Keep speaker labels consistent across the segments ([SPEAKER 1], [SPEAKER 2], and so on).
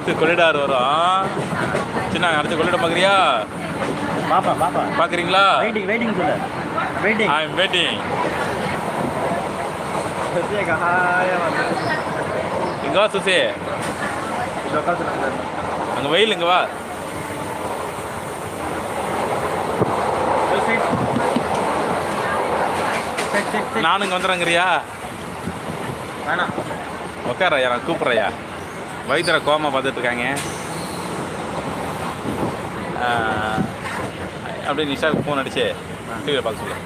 [SPEAKER 1] அடுத்து கொள்ளிடார் வரும். சின்ன அடுத்து கொள்ளிடம் பார்க்குறியா?
[SPEAKER 2] பாப்பா பாப்பா.
[SPEAKER 1] பார்க்குறீங்களா?
[SPEAKER 2] வெயிட்டிங் வெயிட்டிங் சொல்லு. வெயிட்டிங்
[SPEAKER 1] ஐ எம் வெயிட்டிங் இங்கே வா சுசி? அங்கே வெயில் இங்கே வா. நானும் இங்கே வந்துடுறேங்கிறியா
[SPEAKER 2] வேணாம்.
[SPEAKER 1] உட்காரையா நான் கூப்பிட்றையா வைத்திர கோமா பார்த்துட்டு இருக்காங்க ஆஹ், அப்படியே நிஷாவுக்கு ஃபோன் அடிச்சு டிவியில் பார்க்க சொல்லு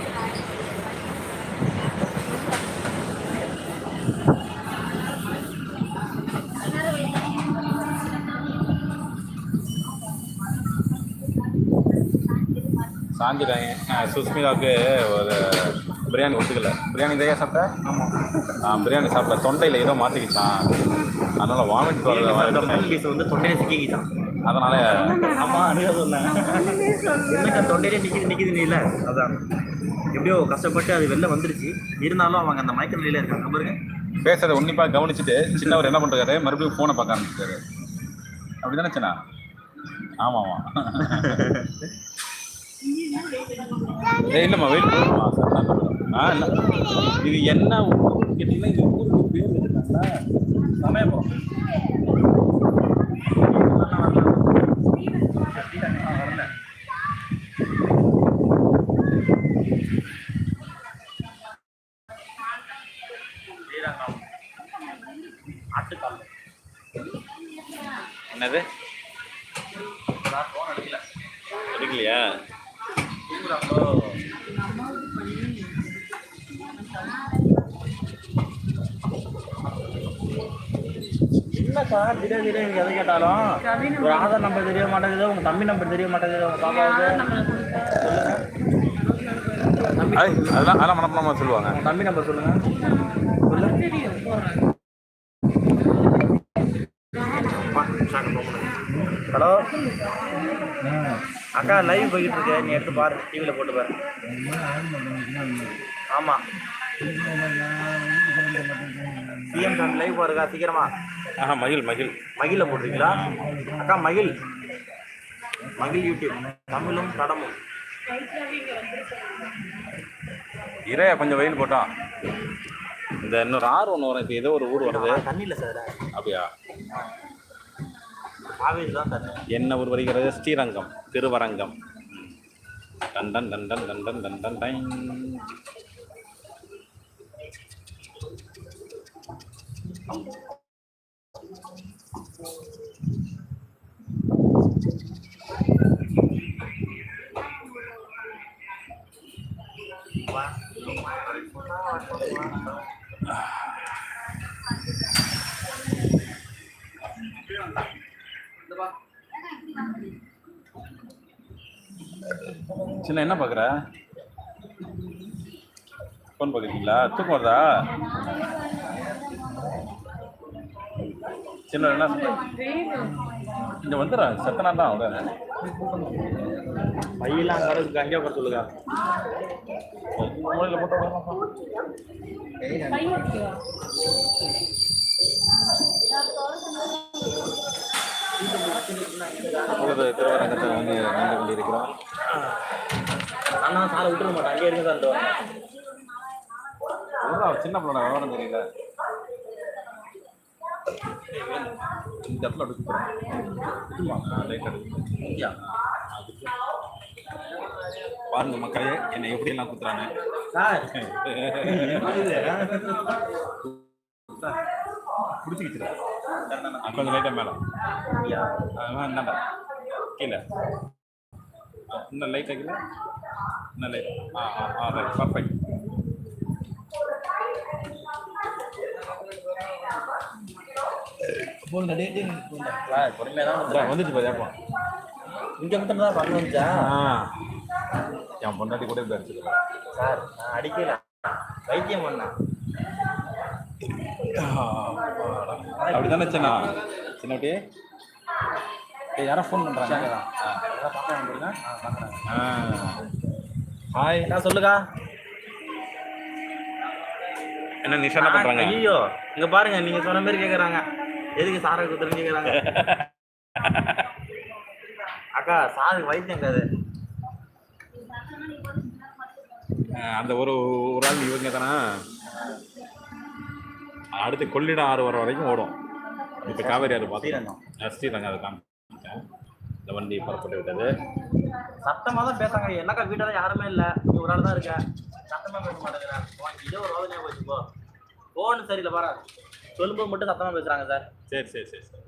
[SPEAKER 1] சாஞ்சிட்டாங்க சுஸ்மிதாவுக்கு ஒரு பிரியாணி ஒத்துக்கல பிரியாணி தையா சாப்பிட்டேன் ஆ பிரியாணி சாப்பிட தொண்டையில் ஏதோ மாற்றிக்கிச்சான் அதனால் வாமிட்
[SPEAKER 2] பீஸ் வந்து தொண்டையில சிக்கிக்கிட்டான்
[SPEAKER 1] அதனால்
[SPEAKER 2] அம்மா அதுதான் சொன்னேன் என்னக்கா தொண்டையிலே நிக்குது நிக்குது நீல? அதான். எப்படியோ கஷ்டப்பட்டு அது வெளில வந்துருச்சு. இருந்தாலும் அவங்க அந்த மயக்க நிலையில இருக்காங்க. பாருங்க.
[SPEAKER 1] பேசுறதை உன்னிப்பாக கவனிச்சுட்டு சின்னவர் என்ன பண்ணுறாரு மறுபடியும் ஃபோனை பார்க்க ஆரம்பிச்சிட்டாரு. அப்படி தானே சின்ன ஆமாம் ஆமாம் ஏ இல்லைம்மா வெயிட் பண்ணுமா இல்லை இது என்ன கிட்டீங்கன்னா இங்கே ஊருக்கு பேர்
[SPEAKER 2] வச்சுருக்காங்க
[SPEAKER 1] சமயம்
[SPEAKER 2] போகிறோம் இல்லக்கா திடீர் திடீர் எனக்கு எதை கேட்டாலும் ஒரு ஆதார் நம்பர் தெரிய மாட்டேங்குது உங்க தம்பி நம்பர் தெரிய மாட்டேங்குது உங்க பாப்பாவுக்கு
[SPEAKER 1] அதெல்லாம் அதெல்லாம் மனப்பணமாக சொல்லுவாங்க.
[SPEAKER 2] தம்பி நம்பர் சொல்லுங்க. சொல்லு ஹலோ? அக்கா லைவ் போய்கிட்டு இருக்க. நீ எடுத்து பாரு டிவியில் போட்டு பாரு. ஆமாம் சிஎம் சார் லைவ் பாருக்கா சீக்கிரமா.
[SPEAKER 1] ஆஹா மகிழ் மகிழ்.
[SPEAKER 2] மகிழில் போட்டிருக்கீங்களா அக்கா மகிழ். மகிழ் யூடியூப். தமிழும் கடமும்.
[SPEAKER 1] இறையா கொஞ்சம் வெயில் போட்டோம் இந்த இன்னொரு ஆறு ஒன்று வரும். இப்போ ஏதோ ஒரு ஊர் வருது.
[SPEAKER 2] தண்ணியில் சார்.
[SPEAKER 1] அப்படியா? என்ன ஊர் வருகிறது? ஸ்ரீரங்கம் திருவரங்கம். டன் டன் டன் டன் டன் டன் டன் டன் சின்ன என்ன பார்க்குற ஃபோன் பார்க்குறீங்களா தூக்கம் வருதா? சின்ன என்ன? இங்கே வந்துடுறேன் செத்தனா தான் அவ்வளோ
[SPEAKER 2] பையெல்லாம் அங்கே இருக்கு அங்கே உட்கார சொல்லுங்க.
[SPEAKER 1] மூலையில் போட்டு? இப்பொழுது திருவரங்கத்தில் வந்து நின்று கொண்டிருக்கிறோம்.
[SPEAKER 2] அண்ணா சாலை விட்டுற மாட்டேன் அங்கே இருங்க சார்
[SPEAKER 1] அதுதான் சின்ன பிள்ளை விவரம் தெரியல இந்த இடத்துல எடுத்து பாருங்க மக்களே என்னை எப்படியெல்லாம் குத்துறாங்க?
[SPEAKER 2] சார்.
[SPEAKER 1] பிடிச்சிக்கிச்சு கொஞ்சம் லைட்டாக மேலே. என்னடா கீழே. இன்னும் லைட்டாக கீழே? இன்னும் லைட் ஆ? ஆ ஆ ரைட் பர்ஃபெக்ட்
[SPEAKER 2] ஃபோன் சார் பொறுமையாக தான் வந்துடுறேன்
[SPEAKER 1] வந்துச்சு பாரு ஏப்பா.
[SPEAKER 2] இங்கே மட்டும் தான் பண்ண வந்துச்சா?
[SPEAKER 1] ஆ. என் பொண்டாட்டி கூட இப்படி
[SPEAKER 2] சார் நான் அடிக்கல. வைத்தியம் பண்ணேன்.
[SPEAKER 1] அப்படி. தானே சின்ன? சின்னட்டி யாரோ ஃபோன் பண்ணுறாங்க ஹாய்
[SPEAKER 2] என்ன சொல்லுக்கா
[SPEAKER 1] என்ன நிஷா என்ன பண்ணுறாங்க
[SPEAKER 2] ஐயோ இங்க பாருங்க நீங்க சொன்ன மாதிரி கேக்குறாங்க. எதுக்கு சாரை குத்துறீங்கிறாங்க அக்கா சாருக்கு வைத்தியம்
[SPEAKER 1] அஹ் அந்த ஒரு ஒரு ஆள் இவங்க தானே? அடுத்து கொள்ளிடம் ஆறு வர வரைக்கும் ஓடும். இப்போ காவேரி ஆறு
[SPEAKER 2] ஸ்ரீரங்கம்.
[SPEAKER 1] பார்த்து ஸ்ரீரங்கம் அதை காமிச்சேன் இந்த வண்டி புறப்பட்டு விட்டது.
[SPEAKER 2] சத்தமா தான் பேசாங்க என்னக்கா வீட்டில் யாருமே இல்லை. நீ ஒரு ஆள் தான் இருக்க. சத்தமா பேச மாட்டேங்கிறேன் இதே ஒரு ரோதனையா போச்சு போ ஃபோன் சரியில்லை பாரு. சொல்லும்போது மட்டும் சத்தமா பேசுறாங்க சார்.
[SPEAKER 1] சரி சரி சரி சரி.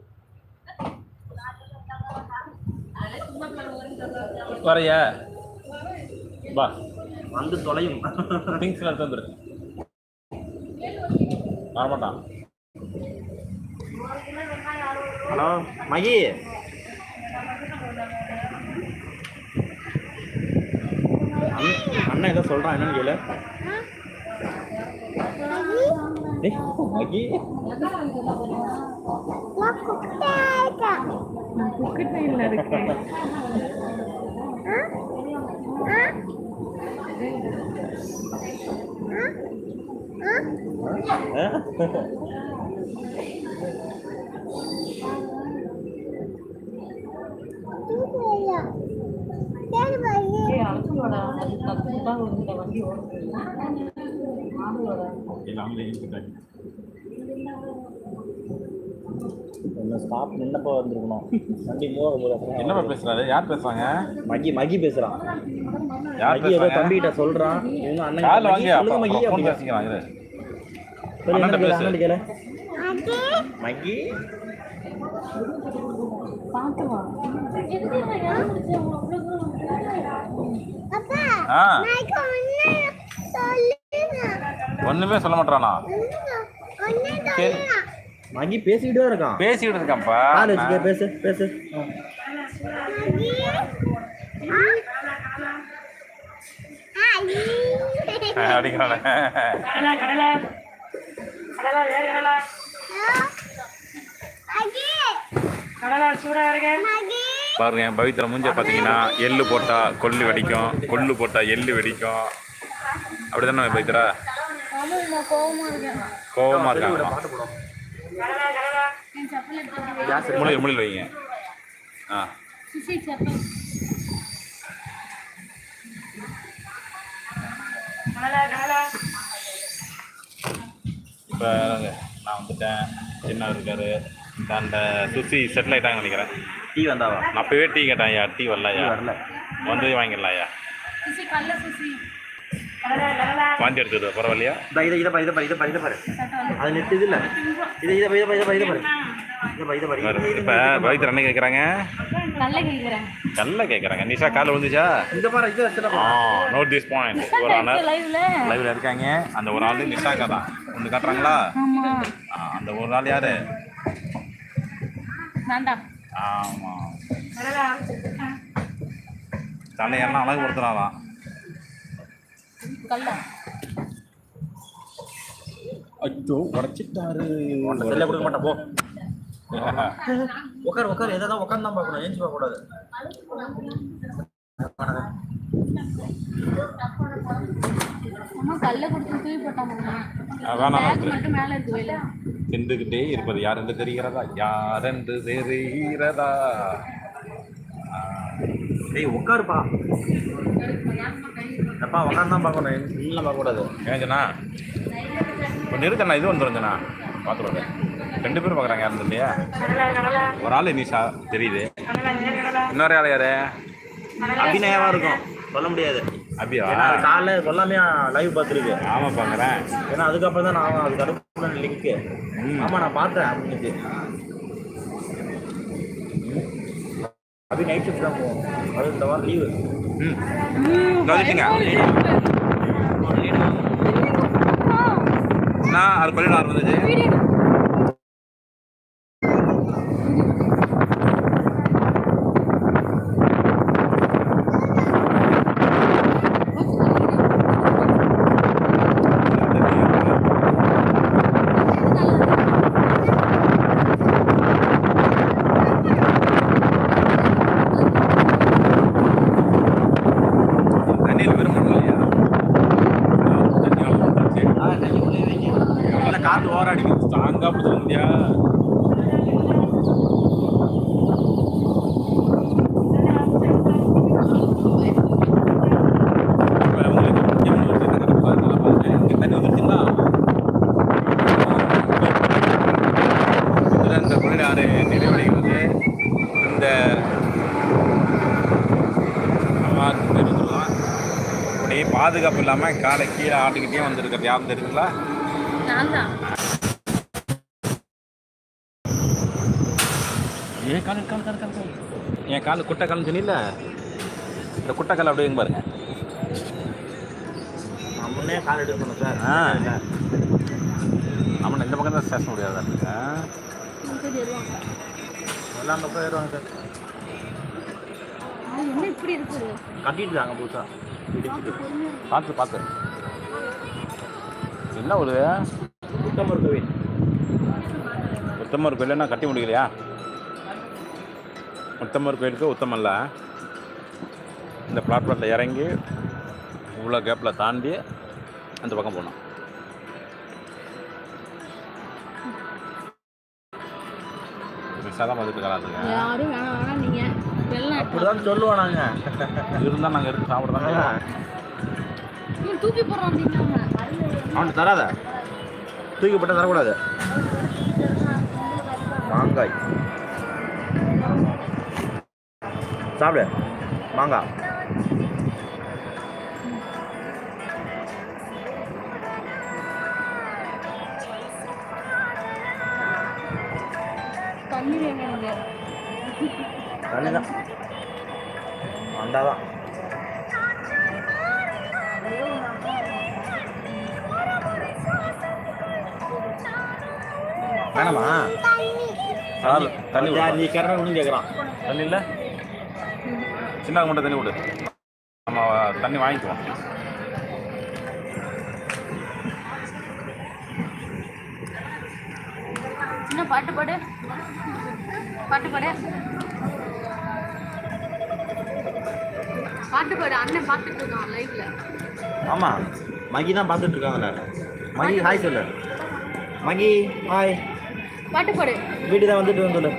[SPEAKER 1] வரையா. வா.
[SPEAKER 2] வந்து தொலையும்.
[SPEAKER 1] திங்ஸ்ல எடுத்து வந்துரு வரமாட்டான்
[SPEAKER 2] ஹலோ மகி. அண்ணன் ஏதோ சொல்றான் என்னன்னு கேளு.
[SPEAKER 3] வண்டி ஓடுது ஆடுவோட
[SPEAKER 1] எல்லாமே
[SPEAKER 2] என்ன ஸ்டாப் நின்னப்போ வந்திருக்கணும். வண்டி மூவ
[SPEAKER 1] என்னப்பா பேசுறாரு? யார் பேசுறாங்க?
[SPEAKER 2] மகி மகி பேசுறான்
[SPEAKER 1] யார்
[SPEAKER 2] மகி ஏதோ தம்பிகிட்ட சொல்றான். இவங்க அண்ணன்
[SPEAKER 1] கால் வாங்கி
[SPEAKER 2] சொல்லுங்க மகி
[SPEAKER 1] ஃபோன் அண்ணன்ட்ட
[SPEAKER 2] கேளு,
[SPEAKER 1] பேசு.
[SPEAKER 2] கேளு. மகி?
[SPEAKER 1] ஒண்ணுமே சொல்ல மாட்டானா சரி.
[SPEAKER 2] மகி பேசிக்கிட்டே தான் இருக்கான்.
[SPEAKER 1] பேசிக்கிட்டு இருக்கான்ப்பா.
[SPEAKER 2] பேசு பேசு.
[SPEAKER 1] அப்படிங்கிறானே பாருங்க பவித்ரா மூஞ்ச பார்த்தீங்கன்னா எள்ளு போட்டா கொள்ளு வெடிக்கும் கொள்ளு போட்டா எள்ளு வெடிக்கும். அப்படிதானே பவித்ரா? கோவமா இருக்காங்க. முழில் முழில் வைங்க ஆ இப்போ நான் வந்துட்டேன் சின்ன இருக்காரு இந்த அந்த சுசி செட்டில் ஆயிட்டாங்கன்னு நினைக்கிறேன்
[SPEAKER 2] டீ வந்தாவா
[SPEAKER 1] நான் அப்பவே டீ கேட்டேன் ஐயா டீ வரலையா
[SPEAKER 2] வரல
[SPEAKER 1] வந்து வாங்கிடலாம் ஐயா வாந்தி எடுத்துடு பரவாயில்லையா?
[SPEAKER 2] இதை இதை இதை பாரு இதை பாரு இதை பாரு இதை பாரு. அது நெட் இது இல்லை. இதை இதை இதை பாரு இதை பாரு இதை பாரு.
[SPEAKER 1] இப்போ பவித்ரா என்ன கேட்குறாங்க
[SPEAKER 3] நல்ல
[SPEAKER 1] கேட்குறாங்க நிஷா கால் விழுந்துச்சா?
[SPEAKER 2] இந்த பாரு இதை
[SPEAKER 1] நோட் திஸ் பாயிண்ட் ஒரு ஆனர்
[SPEAKER 3] லைவ்ல
[SPEAKER 1] லைவ்ல இருக்காங்க. அந்த ஒரு ஆள் நிஷாக்கா தான் ஒன்று காட்டுறாங்களா? அந்த ஒரு ஆள் யாரு? ஆமாம் தன்னை என்ன அழகு படுத்துறாராம்
[SPEAKER 3] கல்ல
[SPEAKER 1] அச்சோ உடச்சிட்டாரு.
[SPEAKER 2] செல்ல கொடுக்க மாட்டேன் போ. உட்கார் உட்கார் எதை தான் உட்காந்து தான் பார்க்கணும் ஏஞ்சி பார்க்க கூடாது
[SPEAKER 3] அம்மா கல்ல கொடுத்து தூக்கி போட்டாங்க
[SPEAKER 1] வேணாம்
[SPEAKER 3] பேக் மட்டும் மேல இருக்கு வேலை.
[SPEAKER 1] தின்றுகிட்டே இருப்பது யார் என்று தெரிகிறதா? யார் என்று தெரிகிறதா?
[SPEAKER 2] டேய் உட்காருப்பா அப்பா உட்காந்து தான் பார்க்கணும். இல்லை பார்க்க கூடாது
[SPEAKER 1] ஏஞ்சனா கொஞ்சம் இருக்கண்ணா இது வந்துருஞ்சண்ணா பார்த்துருவாங்க ரெண்டு பேரும் பார்க்குறாங்க யாரும் இல்லையா ஒரு ஆள் நிஷா தெரியுது. இன்னொரு ஆள் யாரு?
[SPEAKER 2] அபிநயமா இருக்கும். சொல்ல முடியாது. அது காலைல சொல்லாமே லைவ் பார்த்துருக்கு.
[SPEAKER 1] ஆமா பார்க்குறேன்.
[SPEAKER 2] ஏன்னா அதுக்கப்புறம் தான் நான் அதுக்கு அனுப்பின லிங்க்கு
[SPEAKER 1] ம்.
[SPEAKER 2] ஆமா நான் பார்த்தேன் அப்படின்னு அபி நைட் ஷிஃப்ட் தான் போவோம். அது இந்த வாரம் லீவு
[SPEAKER 1] ம். நான் அது பள்ளியில் ஆறு வந்துச்சு தண்ணியில் விரும்பும் இல்லையா தண்ணி வளர்ந்துச்சு
[SPEAKER 2] ஆ கஞ்சி உள்ளே வைங்க இல்லை காற்று ஓர அடிக்கும்
[SPEAKER 1] ஸ்ட்ராங்காக பிடிச்சிருந்தியா பார்த்து போய் வந்துடலாம் அப்படியே பாதுகாப்பு இல்லாமல் காலை கீழே ஆட்டுக்கிட்டே வந்திருக்கிறது யாரும் தெரியுங்களா? ஏன் காலு காலு காலு காலு காலு. என் காலு குட்டை காலுன்னு சொன்னில இந்த குட்டை கால் அப்படியே எங்க பாருங்க.
[SPEAKER 2] நான் முன்னே கால் எடுக்க சொன்னேன் சார்.
[SPEAKER 1] ஆ. அவனை இந்த பக்கம் தான் ஸ்டேஷன் முடியாதா
[SPEAKER 3] வருவாங்க
[SPEAKER 2] எல்லாம் பக்கம் ஏறுவாங்க சார்.
[SPEAKER 3] அது என்ன இப்படி இருக்குது?
[SPEAKER 2] கட்டிட்டு இருக்காங்க புதுசா.
[SPEAKER 3] பார்த்து.
[SPEAKER 1] பார்த்து. என்ன ஒரு
[SPEAKER 2] உத்தமர் கோவில்.
[SPEAKER 1] உத்தமர் கோயில்னா கட்டி முடிக்கலையா? உத்தமர் கோயிலுக்கு உத்தமல்ல இந்த பிளாட்ஃபார்மில் இறங்கி இவ்வளோ கேப்பில் தாண்டி அந்த பக்கம் போனோம் தான் பார்த்துட்டு இருக்கிறாங்க
[SPEAKER 3] யாரும் வேணாம் வேணாம் நீங்க. வெள்ளம்
[SPEAKER 2] அப்படிதான் சொல்லுவோம் நாங்க.
[SPEAKER 1] இருந்தால் நாங்கள் எடுத்து சாப்பிட தாங்க
[SPEAKER 3] இவன் தூக்கி அப்படின்னாங்க.
[SPEAKER 2] அவன் தராத. தூக்கி போட்டால் தரக்கூடாது. மாங்காய். சாப்பிடு. மாங்காய்.
[SPEAKER 3] தண்ணி வேணும்
[SPEAKER 2] தண்ணி தான் வந்தாதான். வேணாமா?
[SPEAKER 1] சார் தண்ணி.
[SPEAKER 2] நீ கரெக்டாக ஒன்றும் கேட்குறான்
[SPEAKER 1] தண்ணி இல்லை? சின்ன மட்டும் தண்ணி விடு. நம்ம தண்ணி வாங்கிக்குவோம்.
[SPEAKER 3] என்ன பாட்டு பாடு. பாட்டு பாடு. பாட்டு பாடு அண்ணன் பார்த்துட்டு இருக்கான் லைவ்ல
[SPEAKER 2] ஆமாம் மகி தான் பார்த்துட்டு இருக்காங்கல்ல மகி ஹாய் சொல்லு. மகி ஹாய்
[SPEAKER 3] பாட்டு பாடு.
[SPEAKER 2] வீட்டு தான் வந்துட்டு வந்து சொல்லு.